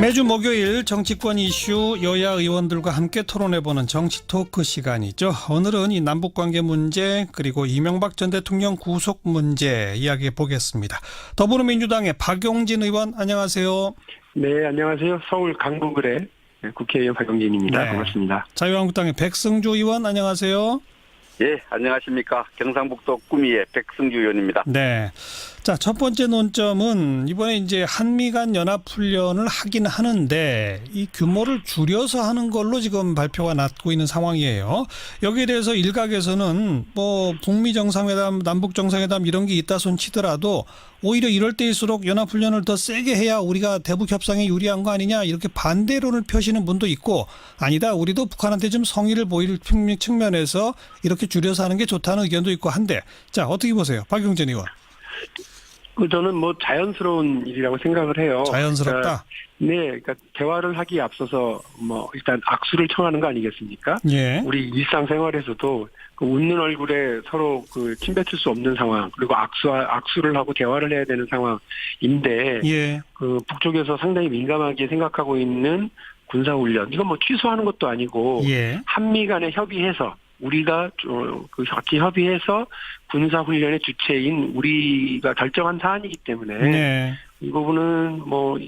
매주 목요일 정치권 이슈 여야 의원들과 함께 토론해보는 정치 토크 시간이죠. 오늘은 이 남북 관계 문제 그리고 이명박 전 대통령 구속 문제 이야기해 보겠습니다. 더불어민주당의 박용진 의원 안녕하세요. 네, 안녕하세요. 서울 강북을의 국회의원 박영진입니다. 네. 반갑습니다. 자유한국당의 백승주 의원 안녕하세요. 예, 안녕하십니까. 경상북도 구미의 백승주 의원입니다. 네. 자, 첫 번째 논점은 이번에 이제 한미 간 연합 훈련을 하긴 하는데 이 규모를 줄여서 하는 걸로 지금 발표가 났고 있는 상황이에요. 여기에 대해서 일각에서는 뭐 북미 정상회담, 남북 정상회담 이런 게 있다 손 치더라도 오히려 이럴 때일수록 연합 훈련을 더 세게 해야 우리가 대북 협상에 유리한 거 아니냐 이렇게 반대론을 펴시는 분도 있고 아니다 우리도 북한한테 좀 성의를 보일 측면에서 이렇게 줄여서 하는 게 좋다는 의견도 있고 한데 자 어떻게 보세요, 박용진 의원? 그 저는 뭐 자연스러운 일이라고 생각을 해요. 자연스럽다. 그러니까, 네, 그러니까 대화를 하기에 앞서서 뭐 일단 악수를 청하는 거 아니겠습니까? 예. 우리 일상생활에서도 그 웃는 얼굴에 서로 그 침뱉을 수 없는 상황 그리고 악수 악수를 하고 대화를 해야 되는 상황인데 예. 그 북쪽에서 상당히 민감하게 생각하고 있는 군사훈련 이건 뭐 취소하는 것도 아니고 예. 한미 간에 협의해서 우리가 어, 그 같이 협의해서 군사 훈련의 주체인 우리가 결정한 사안이기 때문에 네. 이 부분은 뭐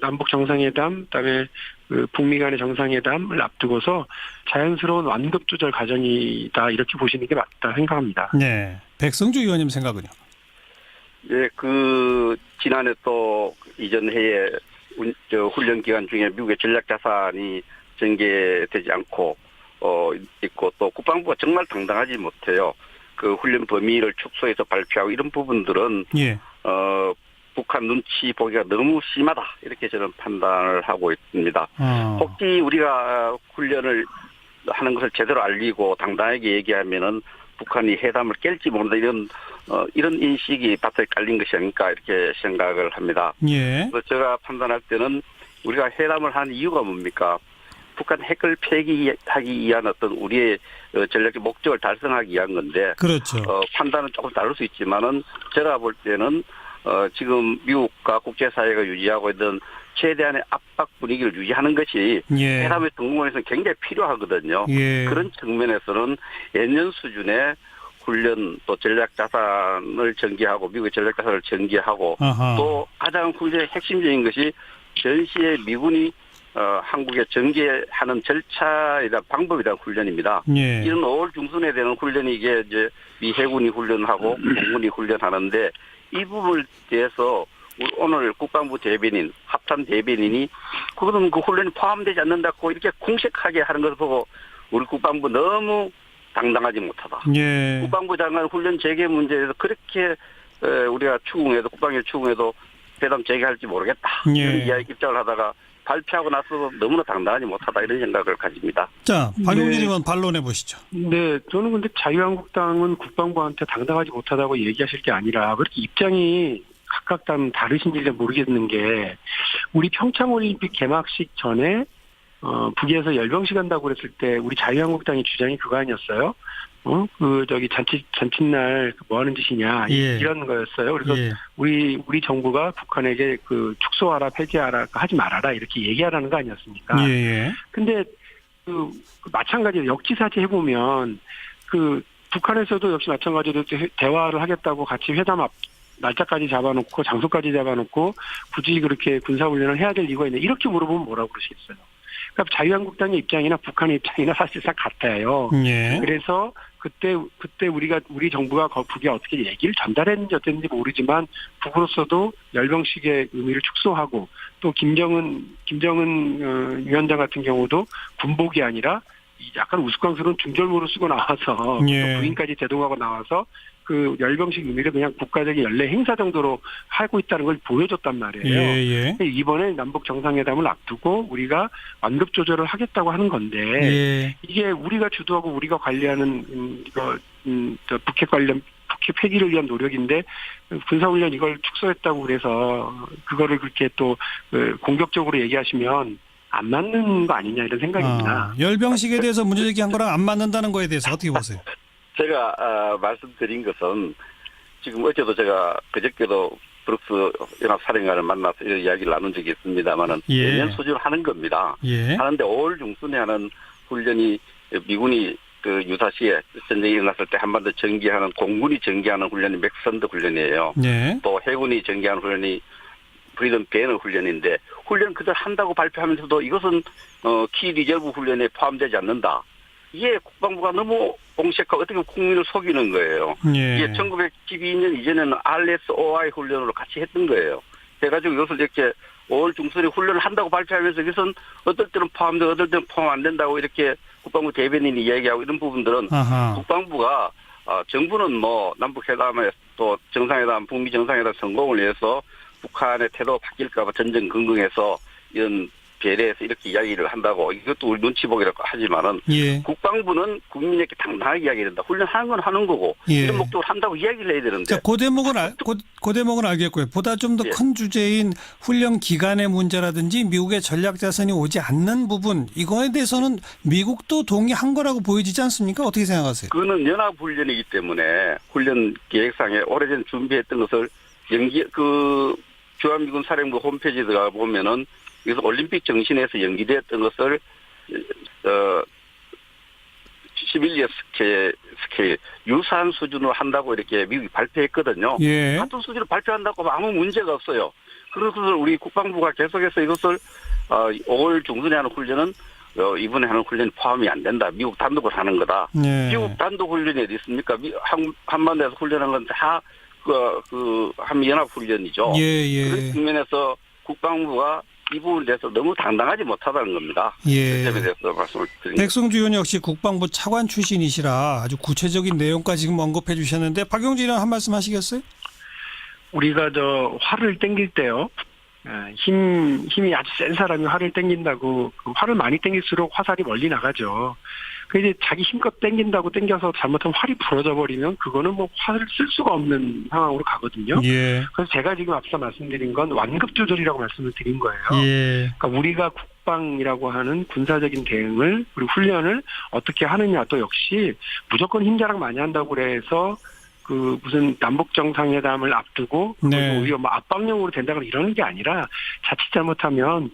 남북 정상회담 그다음에 그 북미 간의 정상회담을 앞두고서 자연스러운 완급 조절 과정이다 이렇게 보시는 게 맞다 생각합니다. 네. 백성주 의원님 생각은요? 예, 그, 지난해 또 이전 해에 운- 저 훈련 기간 중에 미국의 전략 자산이 전개되지 않고, 어, 있고 또 국방부가 정말 당당하지 못해요. 그 훈련 범위를 축소해서 발표하고 이런 부분들은, 예. 어, 북한 눈치 보기가 너무 심하다. 이렇게 저는 판단을 하고 있습니다. 어. 혹시 우리가 훈련을 하는 것을 제대로 알리고 당당하게 얘기하면은 북한이 회담을 깰지 모른다 이런 어, 이런 인식이 밭에 깔린 것이 아닐까 이렇게 생각을 합니다. 예. 그래서 제가 판단할 때는 우리가 회담을 한 이유가 뭡니까? 북한 핵을 폐기하기 위한 어떤 우리의 어, 전략적 목적을 달성하기 위한 건데 그렇죠. 어, 판단은 조금 다를 수 있지만은 제가 볼 때는 어, 지금 미국과 국제사회가 유지하고 있던 최대한의 압박 분위기를 유지하는 것이 예. 회담의 성공에서 굉장히 필요하거든요. 예. 그런 측면에서는 예년 수준의 훈련 또 전략 자산을 전개하고 미국의 전략 자산을 전개하고 아하. 또 가장 훈련의 핵심적인 것이 전시에 미군이 어, 한국에 전개하는 절차이다 방법이다 훈련입니다. 예. 이런 5월 중순에 되는 훈련이 이게 이제 미 해군이 훈련하고 공군이 훈련하는데 이 부분에 대해서 오늘 국방부 대변인 합참 대변인이 그거는 그 훈련이 포함되지 않는다고 이렇게 공식하게 하는 것을 보고 우리 국방부 너무 당당하지 못하다. 예. 국방부 장관 훈련 재개 문제에서 그렇게 에, 우리가 추궁해도 국방위 추궁해도 회담 재개할지 모르겠다 예. 이런 이야기 입장을 하다가 발표하고 나서 너무나 당당하지 못하다 이런 생각을 가집니다. 자, 박용진 네. 의원 반론해 보시죠. 네, 저는 근데 자유한국당은 국방부한테 당당하지 못하다고 얘기하실 게 아니라 왜 이렇게 입장이 각각 다 다르신지 잘 모르겠는 게 우리 평창올림픽 개막식 전에 어, 북에서 열병식 한다고 그랬을 때 우리 자유한국당의 주장이 그거 아니었어요? 어? 그 저기 잔치 잔칫날 그뭐 하는 짓이냐 예. 이런 거였어요. 그래서 예. 우리 우리 정부가 북한에게 그 축소하라 폐지하라 하지 말아라 이렇게 얘기하라는 거 아니었습니까? 예. 예. 근데 그, 그 마찬가지로 역지사지 해보면 그 북한에서도 역시 마찬가지로 대- 대화를 하겠다고 같이 회담 앞 날짜까지 잡아놓고 장소까지 잡아놓고 굳이 그렇게 군사훈련을 해야 될 이유가 있냐 이렇게 물어보면 뭐라고 그러시겠어요. 그러니까 자유한국당의 입장이나 북한의 입장이나 사실상 같아요. 예. 그래서 그때 그때 우리가 우리 정부가 거- 북에 어떻게 얘기를 전달했는지 어땠는지 모르지만 북으로서도 열병식의 의미를 축소하고 또 김정은 김정은 어, 위원장 같은 경우도 군복이 아니라 이 약간 우스꽝스러운 중절모를 쓰고 나와서 예. 또 부인까지 제동하고 나와서 그 열병식 의미를 그냥 국가적인 연례 행사 정도로 하고 있다는 걸 보여줬단 말이에요. 예. 예. 이번에 남북 정상회담을 앞두고 우리가 완급 조절을 하겠다고 하는 건데 예. 이게 우리가 주도하고 우리가 관리하는 음, 이거 음, 저 북핵 관련 북핵 폐기를 위한 노력인데 군사훈련 이걸 축소했다고 그래서 그거를 그렇게 또 그, 공격적으로 얘기하시면 안 맞는 거 아니냐 이런 생각입니다. 아, 열병식에 대해서 문제 제기한 거랑 안 맞는다는 거에 대해서 어떻게 보세요? 제가 아, 말씀드린 것은 지금 어제도 제가 그저께도 브룩스 연합사령관을 만나서 이런 이야기를 나눈 적이 있습니다만은 예. 내년 수준을 하는 겁니다. 예. 하는데 5월 중순에 하는 훈련이 미군이 그 유사시에 전쟁이 일어났을 때 한반도 전개하는 공군이 전개하는 훈련이 맥선드 훈련이에요. 예. 또 해군이 전개하는 훈련이 프리덤 배너 훈련인데 훈련 그대로 한다고 발표하면서도 이것은 어, 키 리저브 훈련에 포함되지 않는다. 이게 국방부가 너무 공식화 어떻게 국민을 속이는 거예요. 예. 이게 1912년 이전에는 RSOI 훈련으로 같이 했던 거예요. 해가지고 이것을 이렇게 5월 중순에 훈련을 한다고 발표하면서 이것은 어떨 때는 포함되고 어떨 때는 포함 안 된다고 이렇게 국방부 대변인이 이야기하고 이런 부분들은 아하. 국방부가 어, 정부는 뭐 남북 회담에 또 정상회담, 북미 정상회담 성공을 위해서 북한의 태도 바뀔까봐 전전 긍긍해서 이런 배려해서 이렇게 이야기를 한다고 이것도 우리 눈치 보기라고 하지만은 예. 국방부는 국민에게 당당하게 이야기해야 된다. 훈련하는 건 하는 거고 예. 이런 목적으로 한다고 이야기를 해야 되는데 자, 그 대목은 알, 그, 그 대목은 알겠고요. 보다 좀더 예. 큰 주제인 훈련 기간의 문제라든지 미국의 전략 자산이 오지 않는 부분 이거에 대해서는 미국도 동의한 거라고 보여지지 않습니까? 어떻게 생각하세요? 그거는 연합 훈련이기 때문에 훈련 계획상에 오래전 준비했던 것을 연기 그 주한미군 사령부 홈페이지에 들어가 보면은 그래서 올림픽 정신에서 연기됐던 것을 어 11년 스케일, 스케일 유사한 수준으로 한다고 이렇게 미국이 발표했거든요. 예. 같은 수준을 발표한다고 아무 문제가 없어요. 그래서 우리 국방부가 계속해서 이것을 어, 5월 중순에 하는 훈련은 어, 이번에 하는 훈련이 포함이 안 된다. 미국 단독으로 하는 거다. 예. 미국 단독 훈련이 어디 있습니까? 미, 한, 한반도에서 훈련한 건 다, 그, 그, 한미연합 훈련이죠. 예, 그런 예. 측면에서 국방부가 이 부분에 대해서 너무 당당하지 못하다는 겁니다. 그 예. 점에 대해서 말씀을 드립니다. 백성주 의원 역시 국방부 차관 출신이시라 아주 구체적인 내용까지 지금 언급해 주셨는데 박용진 의원 한 말씀 하시겠어요? 우리가 저 화를 땡길 때요. 예, 힘 힘이 아주 센 사람이 화를 땡긴다고 그 화를 많이 땡길수록 화살이 멀리 나가죠. 그 이제 자기 힘껏 땡긴다고 땡겨서 잘못하면 활이 부러져 버리면 그거는 뭐 화를 쓸 수가 없는 상황으로 가거든요. 예. 그래서 제가 지금 앞서 말씀드린 건 완급 조절이라고 말씀을 드린 거예요. 예. 그러니까 우리가 국방이라고 하는 군사적인 대응을 우리 훈련을 어떻게 하느냐 또 역시 무조건 힘자랑 많이 한다고 그래서 그 무슨 남북 정상회담을 앞두고 네. 우리가 뭐 압박용으로 된다거나 이러는 게 아니라 자칫 잘못하면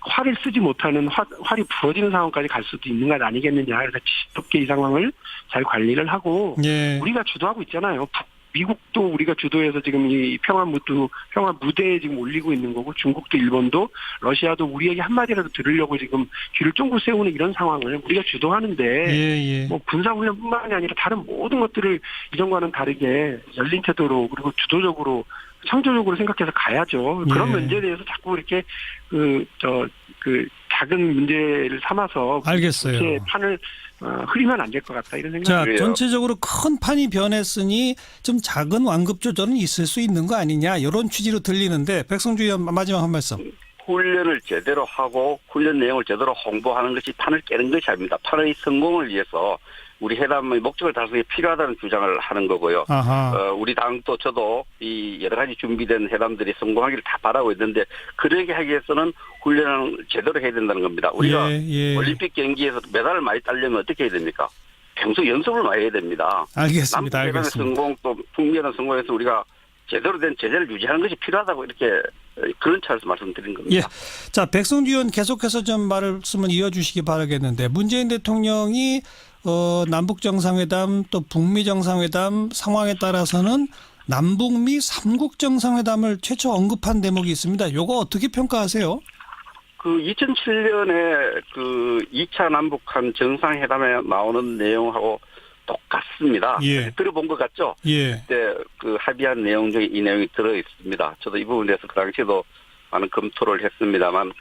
활을 쓰지 못하는 화, 활이 부러지는 상황까지 갈 수도 있는 것 아니겠느냐 그래서 지속게 이 상황을 잘 관리를 하고 예. 우리가 주도하고 있잖아요. 북- 미국도 우리가 주도해서 지금 이 평화 무드 평화 무대에 지금 올리고 있는 거고 중국도 일본도 러시아도 우리에게 한 마디라도 들으려고 지금 귀를 쫑긋 세우는 이런 상황을 우리가 주도하는데 예, 예. 뭐 군사 훈련뿐만이 아니라 다른 모든 것들을 이전과는 다르게 열린 태도로 그리고 주도적으로 창조적으로 생각해서 가야죠. 그런 예. 문제에 대해서 자꾸 이렇게 그 저 그 작은 문제를 삼아서 알겠어요. 이렇게 판을 어, 흐리면 안 될 것 같다 이런 생각이 자, 그래요. 전체적으로 큰 판이 변했으니 좀 작은 완급 조절은 있을 수 있는 거 아니냐 이런 취지로 들리는데 백성주 의원 마지막 한 말씀. 훈련을 제대로 하고 훈련 내용을 제대로 홍보하는 것이 판을 깨는 것이 아닙니다. 판의 성공을 위해서 우리 회담의 목적을 달성에 필요하다는 주장을 하는 거고요. 어, 우리 당도 저도 이 여러 가지 준비된 회담들이 성공하기를 다 바라고 있는데 그러게 하기 위해서는 훈련을 제대로 해야 된다는 겁니다. 우리가 예, 예. 올림픽 경기에서 메달을 많이 따려면 어떻게 해야 됩니까? 평소 연습을 많이 해야 됩니다. 알겠습니다. 남북 회담의 알겠습니다. 성공 또 북미 회담 성공에서 우리가 제대로 된 제재를 유지하는 것이 필요하다고 이렇게 어, 그런 차에서 말씀드린 겁니다. 예. 자, 백성주 의원 계속해서 좀 말씀을 이어주시기 바라겠는데 문재인 대통령이 어, 남북 정상회담 또 북미 정상회담 상황에 따라서는 남북미 삼국 정상회담을 최초 언급한 대목이 있습니다. 요거 어떻게 평가하세요? 그 2007년에 그 2차 남북한 정상회담에 나오는 내용하고 똑같습니다. 예. 들어본 것 같죠? 예. 그때 그 합의한 내용 중에 이 내용이 들어 있습니다. 저도 이 부분에 대해서 그 당시에도 많은 검토를 했습니다만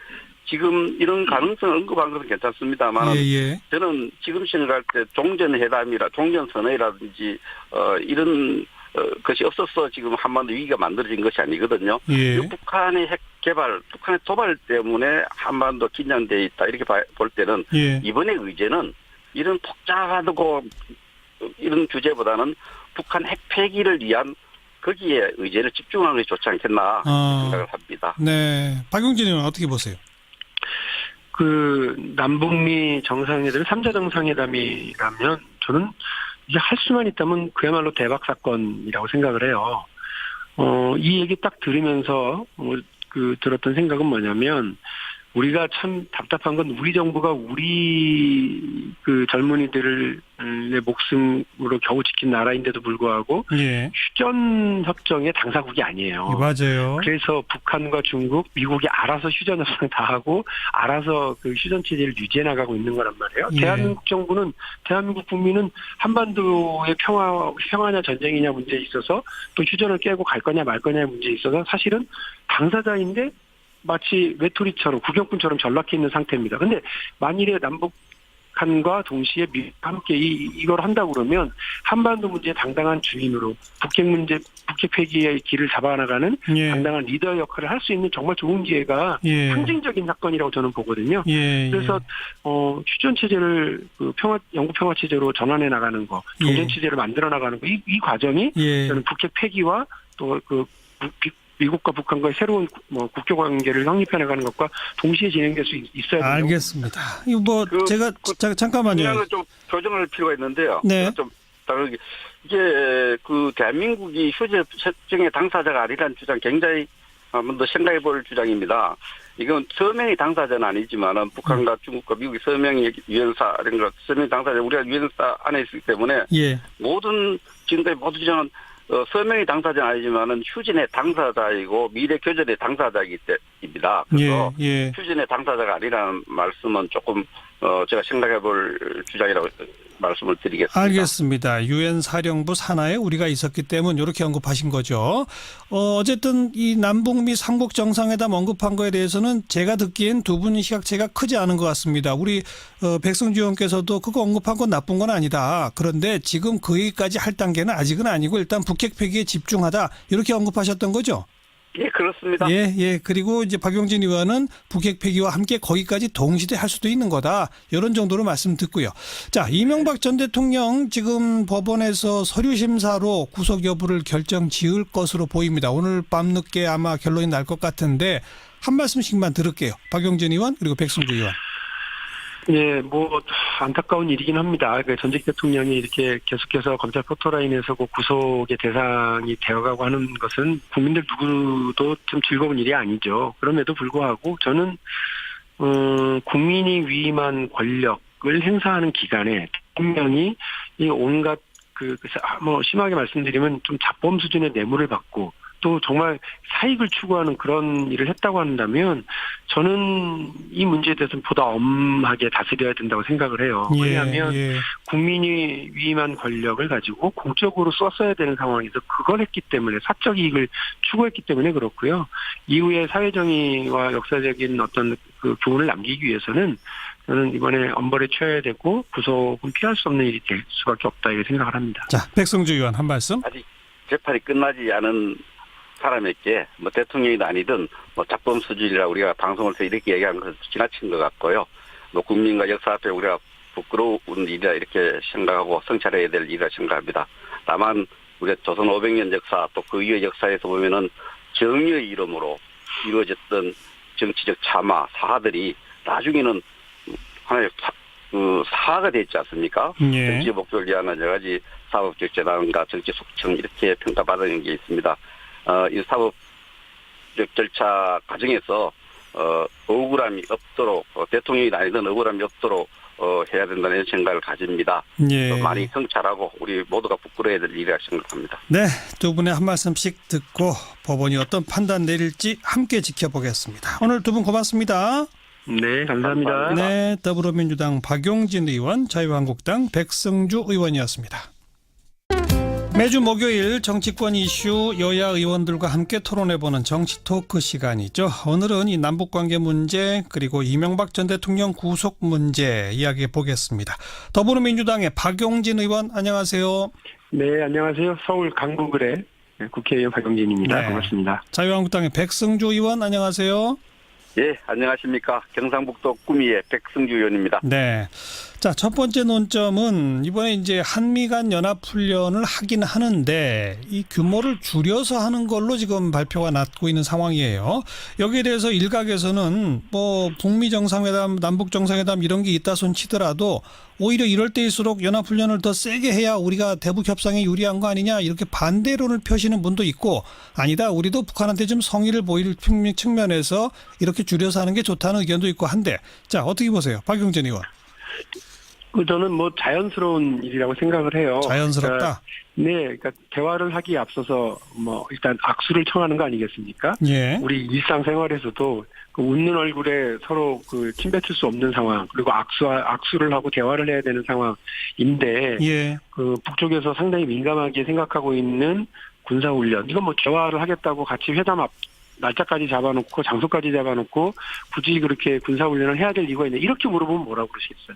지금 이런 가능성을 언급한 것은 괜찮습니다만 예, 예. 저는 지금 생각할 때 종전회담이라 종전선언이라든지 어 이런 어, 것이 없어서 지금 한반도 위기가 만들어진 것이 아니거든요. 예. 이 북한의 핵 개발, 북한의 도발 때문에 한반도 긴장돼 있다 이렇게 봐- 볼 때는 예. 이번의 의제는 이런 복잡하고 이런 주제보다는 북한 핵 폐기를 위한 거기에 의제를 집중하는 것이 좋지 않겠나 아. 생각을 합니다. 네. 박용진 의원 어떻게 보세요? 그 남북미 정상회담, 3자 정상회담이라면 저는 이제 할 수만 있다면 그야말로 대박 사건이라고 생각을 해요. 어, 이 얘기 딱 들으면서, 어, 그, 들었던 생각은 뭐냐면, 우리가 참 답답한 건 우리 정부가 우리 그 젊은이들의 목숨으로 겨우 지킨 나라인데도 불구하고 예. 휴전 협정의 당사국이 아니에요. 맞아요. 그래서 북한과 중국, 미국이 알아서 휴전 협상 다 하고 알아서 그 휴전 체제를 유지해 나가고 있는 거란 말이에요. 예. 대한민국 정부는 대한민국 국민은 한반도의 평화 평화냐 전쟁이냐 문제에 있어서 또 휴전을 깨고 갈 거냐 말 거냐의 문제에 있어서 사실은 당사자인데 마치 외톨이처럼 구경꾼처럼 전락해 있는 상태입니다. 근데 만일에 남북 한과 동시에 미 함께 이, 이걸 한다 그러면 한반도 문제의 당당한 주인으로 북핵 문제, 북핵 폐기의 길을 잡아나가는 예. 당당한 리더 역할을 할 수 있는 정말 좋은 기회가 예. 상징적인 사건이라고 저는 보거든요. 예. 그래서 어 휴전 체제를 그 평화 영구 평화 체제로 전환해 나가는 거, 예. 종전 체제를 만들어 나가는 거, 이, 이 과정이 예. 저는 북핵 폐기와 또그 미국과 북한과의 새로운 뭐 국교 관계를 확립해 나가는 것과 동시에 진행될 수 있- 있어야 돼요. 알겠습니다. 이거 뭐 그- 제가 그- 자, 잠깐만요. 건좀 교정할 필요가 있는데요. 네. 좀 다르게 이게 그 대한민국이 휴전 협정의 당사자가 아니라는 주장 굉장히 한번 더 생각해 볼 주장입니다. 이건 서명이 당사자는 아니지만은 북한과 중국과 미국이 서명이 유엔사 이런 거 서명 당사자 우리가 유엔사 안에 있기 때문에 예. 모든 지금까지 모든 주장은 어, 서명이 당사자는 아니지만은 휴전의 당사자이고 미래 교전의 당사자이기 때입니다. 그래서 예. 예. 휴전의 당사자가 아니라는 말씀은 조금 어, 제가 생각해 볼 주장이라고 말씀을 드리겠습니다. 알겠습니다. 유엔 사령부 산하에 우리가 있었기 때문에 이렇게 언급하신 거죠. 어, 어쨌든 이 남북미 삼국 정상회담 언급한 거에 대해서는 제가 듣기엔 두 분의 시각차이가 크지 않은 것 같습니다. 우리 어, 백성주 의원께서도 그거 언급한 건 나쁜 건 아니다. 그런데 지금 그 얘기까지 할 단계는 아직은 아니고 일단 북핵 폐기에 집중하다 이렇게 언급하셨던 거죠. 예, 그렇습니다. 예, 예. 그리고 이제 박용진 의원은 북핵 폐기와 함께 거기까지 동시대 할 수도 있는 거다. 이런 정도로 말씀 듣고요. 자, 이명박 전 대통령 지금 법원에서 서류 심사로 구속 여부를 결정 지을 것으로 보입니다. 오늘 밤 늦게 아마 결론이 날 것 같은데 한 말씀씩만 들을게요. 박용진 의원 그리고 백승주 의원. 예, 뭐 안타까운 일이긴 합니다. 그 전직 대통령이 이렇게 계속해서 검찰 포토라인에서 그 구속의 대상이 되어가고 하는 것은 국민들 누구도 좀 즐거운 일이 아니죠. 그럼에도 불구하고 저는 어, 국민이 위임한 권력을 행사하는 기간에 대통령이 이 온갖 그, 그 사- 뭐, 심하게 말씀드리면 좀 자범 수준의 뇌물을 받고 또 정말 사익을 추구하는 그런 일을 했다고 한다면 저는 이 문제에 대해서는 보다 엄하게 다스려야 된다고 생각을 해요. 왜냐하면 예. 국민이 위임한 권력을 가지고 공적으로 썼어야 되는 상황에서 그걸 했기 때문에 사적 이익을 추구했기 때문에 그렇고요. 이후에 사회정의와 역사적인 어떤 그 교훈을 남기기 위해서는 저는 이번에 엄벌에 처해야 되고 구속은 피할 수 없는 일이 될 수밖에 없다 이렇게 생각을 합니다. 자, 백승주 의원 한 말씀. 아직 재판이 끝나지 않은 사람에게 뭐 대통령이든 아니든 뭐 작범 수준이라 우리가 방송을 통해 이렇게 얘기하는 것은 지나친 것 같고요. 뭐 국민과 역사 앞에 우리가 부끄러운 일이라 이렇게 생각하고 성찰해야 될 일이라 생각합니다. 다만 우리가 조선 500년 역사 또 그 이후의 역사에서 보면은 정의의 이름으로 이루어졌던 정치적 참화 사하들이 나중에는 하나의 사, 그 사하가 됐지 않습니까? 예. 정치 목표를 위한 여러 가지 사법적 재단과 정치 속청 이렇게 평가받은 게 있습니다. 어, 이 사법적 절차 과정에서 어, 억울함이 없도록 어, 대통령이 아니든 억울함이 없도록 어, 해야 된다는 생각을 가집니다. 예. 어, 많이 성찰하고 우리 모두가 부끄러워야 될 일이라 생각합니다. 네, 두 분의 한 말씀씩 듣고 법원이 어떤 판단 내릴지 함께 지켜보겠습니다. 오늘 두 분 고맙습니다. 네, 감사합니다. 감사합니다. 네, 더불어민주당 박용진 의원, 자유한국당 백승주 의원이었습니다. 매주 목요일 정치권 이슈 여야 의원들과 함께 토론해보는 정치 토크 시간이죠. 오늘은 이 남북관계 문제 그리고 이명박 전 대통령 구속 문제 이야기해 보겠습니다. 더불어민주당의 박용진 의원 안녕하세요. 네, 안녕하세요. 서울 강북을의 국회의원 박영진입니다. 네. 반갑습니다. 자유한국당의 백승주 의원 안녕하세요. 예, 안녕하십니까. 경상북도 구미의 백승주 의원입니다. 네. 자, 첫 번째 논점은 이번에 이제 한미 간 연합 훈련을 하긴 하는데 이 규모를 줄여서 하는 걸로 지금 발표가 났고 있는 상황이에요. 여기에 대해서 일각에서는 뭐 북미 정상회담, 남북 정상회담 이런 게 있다 손 치더라도 오히려 이럴 때일수록 연합 훈련을 더 세게 해야 우리가 대북 협상에 유리한 거 아니냐 이렇게 반대론을 펴시는 분도 있고 아니다 우리도 북한한테 좀 성의를 보일 측면- 측면에서 이렇게 줄여서 하는 게 좋다는 의견도 있고 한데 자 어떻게 보세요 박용진 의원 그 저는 뭐 자연스러운 일이라고 생각을 해요. 그러니까, 자연스럽다 네, 그러니까 대화를 하기에 앞서서 뭐 일단 악수를 청하는 거 아니겠습니까? 예 우리 일상생활에서도 그 웃는 얼굴에 서로 그 침뱉을 수 없는 상황 그리고 악수 악수를 하고 대화를 해야 되는 상황인데 예. 그 북쪽에서 상당히 민감하게 생각하고 있는 군사 훈련 이건 뭐 대화를 하겠다고 같이 회담 앞 날짜까지 잡아놓고 장소까지 잡아놓고 굳이 그렇게 군사 훈련을 해야 될 이유가 있냐 이렇게 물어보면 뭐라고 그러시겠어요?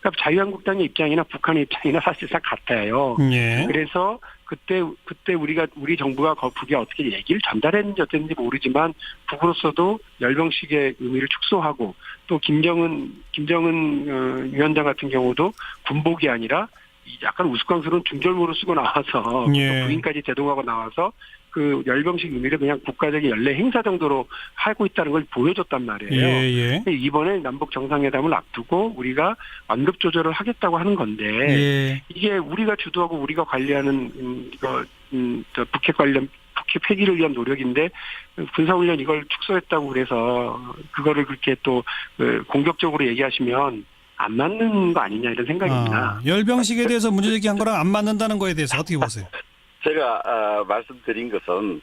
그러니까 자유한국당의 입장이나 북한의 입장이나 사실상 같아요. 예. 그래서 그때 그때 우리가 우리 정부가 거- 북에 어떻게 얘기를 전달했는지 어땠는지 모르지만 북으로서도 열병식의 의미를 축소하고 또 김정은 김정은 어, 위원장 같은 경우도 군복이 아니라 이 약간 우스꽝스러운 중절모를 쓰고 나와서 예. 또 부인까지 제동하고 나와서 그 열병식 의미를 그냥 국가적인 연례 행사 정도로 하고 있다는 걸 보여줬단 말이에요. 예, 예. 이번에 남북 정상회담을 앞두고 우리가 완급 조절을 하겠다고 하는 건데 예. 이게 우리가 주도하고 우리가 관리하는 음, 이거 음, 저 북핵 관련 북핵 폐기를 위한 노력인데 군사훈련 이걸 축소했다고 그래서 그거를 그렇게 또 그, 공격적으로 얘기하시면 안 맞는 거 아니냐 이런 생각입니다. 아, 열병식에 대해서 문제 제기한 거랑 안 맞는다는 거에 대해서 어떻게 보세요? 제가 아, 말씀드린 것은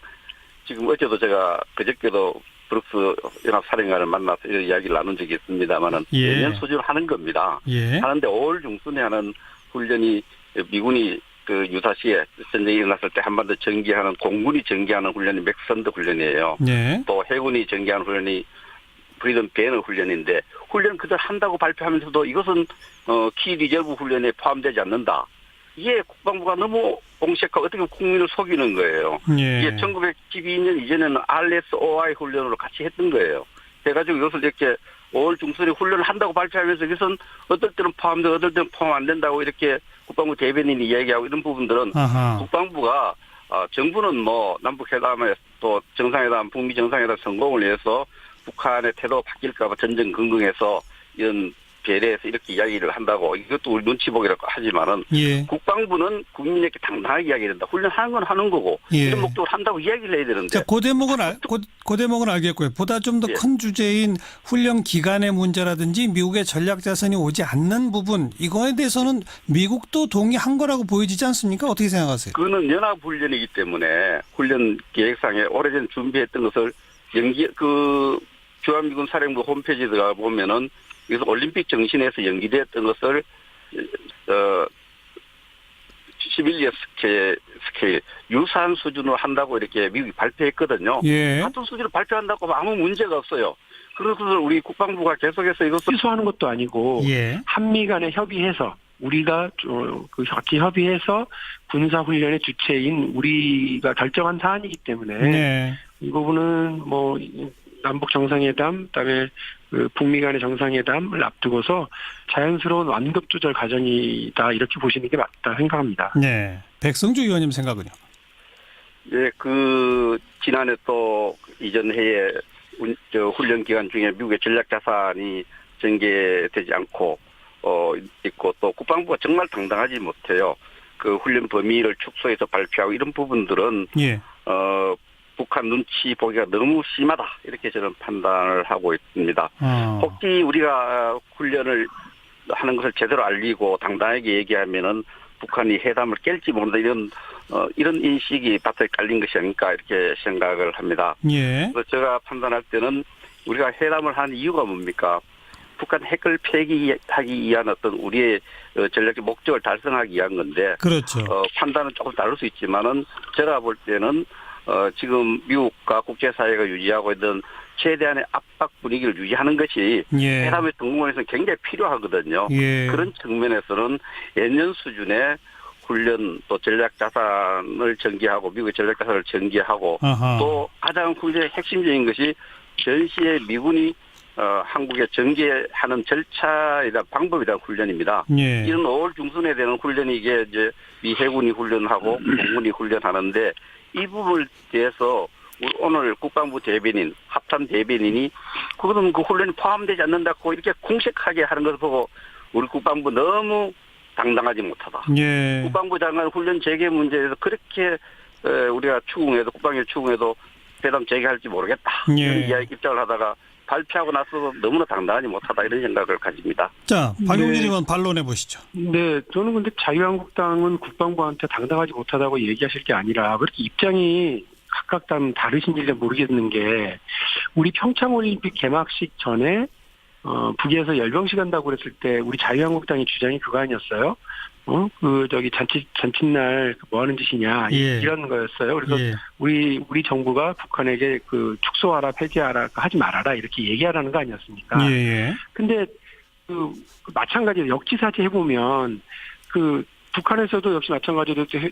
지금 어제도 제가 그저께도 브룩스 연합사령관을 만나서 이런 이야기를 나눈 적이 있습니다만은 예. 내년 수준을 하는 겁니다. 예. 하는데 5월 중순에 하는 훈련이 미군이 그 유사시에 전쟁이 일어났을 때한번더 전개하는 공군이 전개하는 훈련이 맥선드 훈련이에요. 예. 또 해군이 전개하는 훈련이 프리덤 배너 훈련인데 훈련 그대로 한다고 발표하면서도 이것은 어, 키 리저브 훈련에 포함되지 않는다. 이게 국방부가 너무 공식하고 어떻게 국민을 속이는 거예요. 예. 이게 1912년 이전에는 RSOI 훈련으로 같이 했던 거예요. 해가지고 이것을 이렇게 5월 중순에 훈련을 한다고 발표하면서 이것은 어떨 때는 포함되고 어떨 때는 포함 안 된다고 이렇게 국방부 대변인이 이야기하고 이런 부분들은 아하. 국방부가 어, 정부는 뭐 남북회담에 또 정상회담, 북미 정상회담 성공을 위해서 북한의 태도가 바뀔까봐 전전 긍긍해서 이런 배려해서 이렇게 이야기를 한다고 이것도 우리 눈치 보기라고 하지만은 예. 국방부는 국민에게 당당하게 이야기해야 된다. 훈련하는 건 하는 거고 예. 이런 목적으로 한다고 이야기를 해야 되는데 자, 그 대목은 알, 그, 그 대목은 알겠고요. 보다 좀더 예. 큰 주제인 훈련 기간의 문제라든지 미국의 전략 자산이 오지 않는 부분 이거에 대해서는 미국도 동의한 거라고 보여지지 않습니까? 어떻게 생각하세요? 그거는 연합 훈련이기 때문에 훈련 계획상에 오래전 준비했던 것을 연기 그 주한미군 사령부 홈페이지에 들어가 보면은 여기서 올림픽 정신에서 연기됐던 것을 어 11년 스케일, 스케일 유사한 수준으로 한다고 이렇게 미국이 발표했거든요. 예. 같은 수준으로 발표한다고 아무 문제가 없어요. 그래서 우리 국방부가 계속해서 이것을 취소하는 것도 아니고 예. 한미 간에 협의해서 우리가 어, 그 같이 협의해서 군사 훈련의 주체인 우리가 결정한 사안이기 때문에 네. 이 부분은 뭐 남북 정상회담, 그다음에 그 북미 간의 정상회담을 앞두고서 자연스러운 완급 조절 과정이다 이렇게 보시는 게 맞다 생각합니다. 네. 백성주 의원님 생각은요? 예, 그 지난해 또 이전 해에 훈련 기간 중에 미국의 전략 자산이 전개되지 않고 어 있고 또 국방부가 정말 당당하지 못해요. 그 훈련 범위를 축소해서 발표하고 이런 부분들은 예. 어 북한 눈치 보기가 너무 심하다 이렇게 저는 판단을 하고 있습니다. 어. 혹시 우리가 훈련을 하는 것을 제대로 알리고 당당하게 얘기하면은 북한이 회담을 깰지 모른다 이런 어, 이런 인식이 밭에 깔린 것이 아닐까 이렇게 생각을 합니다. 예. 그래서 제가 판단할 때는 우리가 회담을 하는 이유가 뭡니까? 북한 핵을 폐기하기 위한 어떤 우리의 어, 전략적 목적을 달성하기 위한 건데 그렇죠. 어, 판단은 조금 다를 수 있지만은 제가 볼 때는 어, 지금 미국과 국제사회가 유지하고 있는 최대한의 압박 분위기를 유지하는 것이 예. 회담의 성공에서 굉장히 필요하거든요. 예. 그런 측면에서는 예년 수준의 훈련 또 전략 자산을 전개하고 미국의 전략 자산을 전개하고 아하. 또 가장 훈련의 핵심적인 것이 전시에 미군이 어, 한국에 전개하는 절차이다 방법이다 훈련입니다. 예. 이런 5월 중순에 되는 훈련이 이게 이제 미 해군이 훈련하고 공군이 훈련하는데 이 부분에 대해서 오늘 국방부 대변인 합참 대변인이 그거는 그 훈련이 포함되지 않는다고 이렇게 공식하게 하는 것을 보고 우리 국방부 너무 당당하지 못하다. 예. 국방부 장관 훈련 재개 문제에서 그렇게 에, 우리가 추궁해도 국방위 추궁해도 대담 재개할지 모르겠다. 예. 이런 이야기 입장을 하다가 발표하고 나서 너무나 당당하지 못하다 이런 생각을 가집니다. 자, 박용진 네. 의원 반론해 보시죠. 네, 저는 근데 자유한국당은 국방부한테 당당하지 못하다고 얘기하실 게 아니라 왜 이렇게 입장이 각각 다 다르신지 모르겠는 게 우리 평창올림픽 개막식 전에 어, 북에서 열병식 한다고 그랬을 때 우리 자유한국당의 주장이 그거 아니었어요? 어, 그 저기 잔치 잔칫날 뭐 하는 짓이냐 예. 이런 거였어요. 그래서 예. 우리 우리 정부가 북한에게 그 축소하라 폐지하라 하지 말아라 이렇게 얘기하라는 거 아니었습니까? 예, 예. 근데 그, 그 마찬가지로 역지사지 해보면 그 북한에서도 역시 마찬가지로 대-